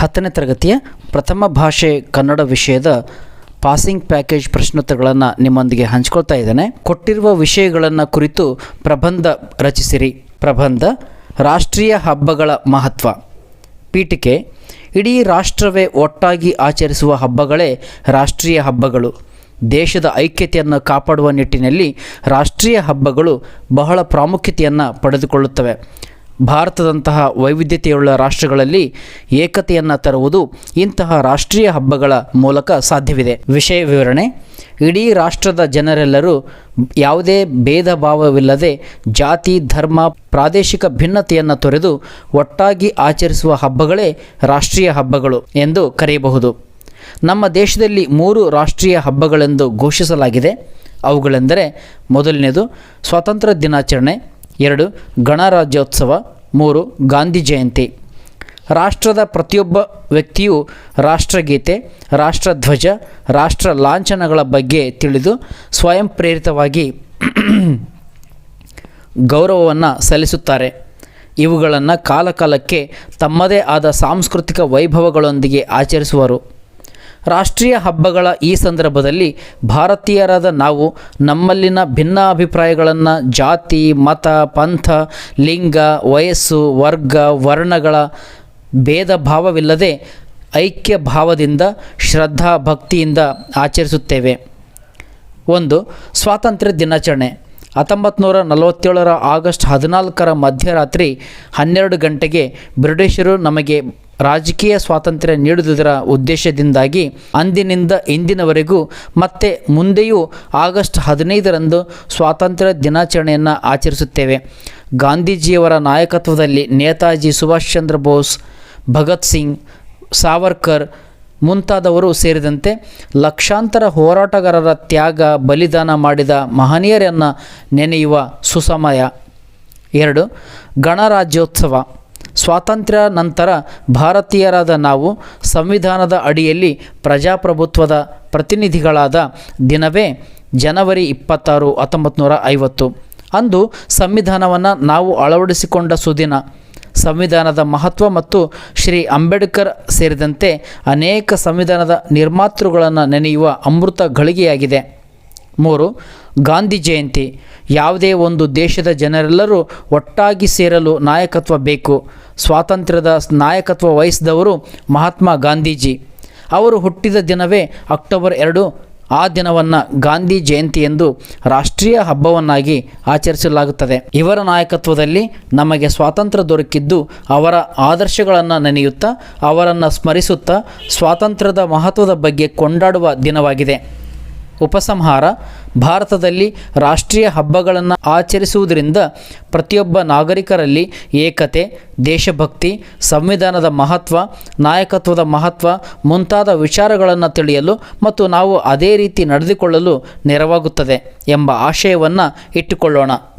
ಹತ್ತನೇ ತರಗತಿಯ ಪ್ರಥಮ ಭಾಷೆ ಕನ್ನಡ ವಿಷಯದ ಪಾಸಿಂಗ್ ಪ್ಯಾಕೇಜ್ ಪ್ರಶ್ನೋತ್ತರಗಳನ್ನು ನಿಮ್ಮೊಂದಿಗೆ ಹಂಚ್ಕೊಳ್ತಾ ಇದ್ದೇನೆ. ಕೊಟ್ಟಿರುವ ವಿಷಯಗಳನ್ನು ಕುರಿತು ಪ್ರಬಂಧ ರಚಿಸಿರಿ. ಪ್ರಬಂಧ, ರಾಷ್ಟ್ರೀಯ ಹಬ್ಬಗಳ ಮಹತ್ವ. ಪೀಠಿಕೆ, ಇಡೀ ರಾಷ್ಟ್ರವೇ ಒಟ್ಟಾಗಿ ಆಚರಿಸುವ ಹಬ್ಬಗಳೇ ರಾಷ್ಟ್ರೀಯ ಹಬ್ಬಗಳು. ದೇಶದ ಐಕ್ಯತೆಯನ್ನು ಕಾಪಾಡುವ ನಿಟ್ಟಿನಲ್ಲಿ ರಾಷ್ಟ್ರೀಯ ಹಬ್ಬಗಳು ಬಹಳ ಪ್ರಾಮುಖ್ಯತೆಯನ್ನು ಪಡೆದುಕೊಳ್ಳುತ್ತವೆ. ಭಾರತದಂತಹ ವೈವಿಧ್ಯತೆಯುಳ್ಳ ರಾಷ್ಟ್ರಗಳಲ್ಲಿ ಏಕತೆಯನ್ನು ತರುವುದು ಇಂತಹ ರಾಷ್ಟ್ರೀಯ ಹಬ್ಬಗಳ ಮೂಲಕ ಸಾಧ್ಯವಿದೆ. ವಿಷಯ ವಿವರಣೆ, ಇಡೀ ರಾಷ್ಟ್ರದ ಜನರೆಲ್ಲರೂ ಯಾವುದೇ ಭೇದ ಭಾವವಿಲ್ಲದೆ ಜಾತಿ, ಧರ್ಮ, ಪ್ರಾದೇಶಿಕ ಭಿನ್ನತೆಯನ್ನು ತೊರೆದು ಒಟ್ಟಾಗಿ ಆಚರಿಸುವ ಹಬ್ಬಗಳೇ ರಾಷ್ಟ್ರೀಯ ಹಬ್ಬಗಳು ಎಂದು ಕರೆಯಬಹುದು. ನಮ್ಮ ದೇಶದಲ್ಲಿ ಮೂರು ರಾಷ್ಟ್ರೀಯ ಹಬ್ಬಗಳೆಂದು ಘೋಷಿಸಲಾಗಿದೆ. ಅವುಗಳೆಂದರೆ ಮೊದಲನೇದು ಸ್ವಾತಂತ್ರ್ಯ ದಿನಾಚರಣೆ ಎರಡು, ಗಣರಾಜ್ಯೋತ್ಸವ. ಮೂರು, ಗಾಂಧಿ ಜಯಂತಿ. ರಾಷ್ಟ್ರದ ಪ್ರತಿಯೊಬ್ಬ ವ್ಯಕ್ತಿಯು ರಾಷ್ಟ್ರಗೀತೆ, ರಾಷ್ಟ್ರಧ್ವಜ, ರಾಷ್ಟ್ರ ಲಾಂಛನಗಳ ಬಗ್ಗೆ ತಿಳಿದು ಸ್ವಯಂ ಪ್ರೇರಿತವಾಗಿ ಗೌರವವನ್ನು ಸಲ್ಲಿಸುತ್ತಾರೆ. ಇವುಗಳನ್ನು ಕಾಲಕಾಲಕ್ಕೆ ತಮ್ಮದೇ ಆದ ಸಾಂಸ್ಕೃತಿಕ ವೈಭವಗಳೊಂದಿಗೆ ಆಚರಿಸುವರು. ರಾಷ್ಟ್ರೀಯ ಹಬ್ಬಗಳ ಈ ಸಂದರ್ಭದಲ್ಲಿ ಭಾರತೀಯರಾದ ನಾವು ನಮ್ಮಲ್ಲಿನ ಭಿನ್ನಾಭಿಪ್ರಾಯಗಳನ್ನು ಜಾತಿ, ಮತ, ಪಂಥ, ಲಿಂಗ, ವಯಸ್ಸು, ವರ್ಗ, ವರ್ಣಗಳ ಭೇದ ಭಾವವಿಲ್ಲದೆ ಐಕ್ಯ ಭಾವದಿಂದ ಶ್ರದ್ಧಾ ಭಕ್ತಿಯಿಂದ ಆಚರಿಸುತ್ತೇವೆ. ಒಂದು, ಸ್ವಾತಂತ್ರ್ಯ ದಿನಾಚರಣೆ. ಹತ್ತೊಂಬತ್ತು ನೂರ ನಲವತ್ತೇಳರ ಆಗಸ್ಟ್ ಹದಿನಾಲ್ಕರ ಮಧ್ಯರಾತ್ರಿ ಹನ್ನೆರಡು ಗಂಟೆಗೆ ಬ್ರಿಟಿಷರು ನಮಗೆ ರಾಜಕೀಯ ಸ್ವಾತಂತ್ರ್ಯ ನೀಡುವುದರ ಉದ್ದೇಶದಿಂದಾಗಿ ಅಂದಿನಿಂದ ಇಂದಿನವರೆಗೂ ಮತ್ತೆ ಮುಂದೆಯೂ ಆಗಸ್ಟ್ ಹದಿನೈದರಂದು ಸ್ವಾತಂತ್ರ್ಯ ದಿನಾಚರಣೆಯನ್ನು ಆಚರಿಸುತ್ತೇವೆ. ಗಾಂಧೀಜಿಯವರ ನಾಯಕತ್ವದಲ್ಲಿ ನೇತಾಜಿ ಸುಭಾಷ್ ಚಂದ್ರ ಬೋಸ್, ಭಗತ್ ಸಿಂಗ್, ಸಾವರ್ಕರ್ ಮುಂತಾದವರು ಸೇರಿದಂತೆ ಲಕ್ಷಾಂತರ ಹೋರಾಟಗಾರರ ತ್ಯಾಗ, ಬಲಿದಾನ ಮಾಡಿದ ಮಹನೀಯರನ್ನು ನೆನೆಯುವ ಸುಸಮಯ. ಎರಡು, ಗಣರಾಜ್ಯೋತ್ಸವ. ಸ್ವಾತಂತ್ರ್ಯ ನಂತರ ಭಾರತೀಯರಾದ ನಾವು ಸಂವಿಧಾನದ ಅಡಿಯಲ್ಲಿ ಪ್ರಜಾಪ್ರಭುತ್ವದ ಪ್ರತಿನಿಧಿಗಳಾದ ದಿನವೇ ಜನವರಿ ಇಪ್ಪತ್ತಾರು ಹತ್ತೊಂಬತ್ತು ನೂರ ಐವತ್ತು. ಅಂದು ಸಂವಿಧಾನವನ್ನು ನಾವು ಅಳವಡಿಸಿಕೊಂಡ ಸುದಿನ. ಸಂವಿಧಾನದ ಮಹತ್ವ ಮತ್ತು ಶ್ರೀ ಅಂಬೇಡ್ಕರ್ ಸೇರಿದಂತೆ ಅನೇಕ ಸಂವಿಧಾನದ ನಿರ್ಮಾತೃಗಳನ್ನು ನೆನೆಯುವ ಅಮೃತ ಗಳಿಗೆಯಾಗಿದೆ. ಮೂರು, ಗಾಂಧಿ ಜಯಂತಿ. ಯಾವುದೇ ಒಂದು ದೇಶದ ಜನರೆಲ್ಲರೂ ಒಟ್ಟಾಗಿ ಸೇರಲು ನಾಯಕತ್ವ ಬೇಕು. ಸ್ವಾತಂತ್ರ್ಯದ ನಾಯಕತ್ವ ವಹಿಸಿದವರು ಮಹಾತ್ಮ ಗಾಂಧೀಜಿ. ಅವರು ಹುಟ್ಟಿದ ದಿನವೇ ಅಕ್ಟೋಬರ್ ಎರಡು ಆ ದಿನವನ್ನು ಗಾಂಧಿ ಜಯಂತಿ ಎಂದು ರಾಷ್ಟ್ರೀಯ ಹಬ್ಬವನ್ನಾಗಿ ಆಚರಿಸಲಾಗುತ್ತದೆ. ಇವರ ನಾಯಕತ್ವದಲ್ಲಿ ನಮಗೆ ಸ್ವಾತಂತ್ರ್ಯ ದೊರಕಿದ್ದು ಅವರ ಆದರ್ಶಗಳನ್ನು ನೆನೆಯುತ್ತಾ, ಅವರನ್ನು ಸ್ಮರಿಸುತ್ತಾ, ಸ್ವಾತಂತ್ರ್ಯದ ಮಹತ್ವದ ಬಗ್ಗೆ ಕೊಂಡಾಡುವ ದಿನವಾಗಿದೆ. ಉಪಸಂಹಾರ, ಭಾರತದಲ್ಲಿ ರಾಷ್ಟ್ರೀಯ ಹಬ್ಬಗಳನ್ನು ಆಚರಿಸುವುದರಿಂದ ಪ್ರತಿಯೊಬ್ಬ ನಾಗರಿಕರಲ್ಲಿ ಏಕತೆ, ದೇಶಭಕ್ತಿ, ಸಂವಿಧಾನದ ಮಹತ್ವ, ನಾಯಕತ್ವದ ಮಹತ್ವ ಮುಂತಾದ ವಿಚಾರಗಳನ್ನು ತಿಳಿಯಲು ಮತ್ತು ನಾವು ಅದೇ ರೀತಿ ನಡೆದುಕೊಳ್ಳಲು ನೆರವಾಗುತ್ತದೆ ಎಂಬ ಆಶಯವನ್ನು ಇಟ್ಟುಕೊಳ್ಳೋಣ.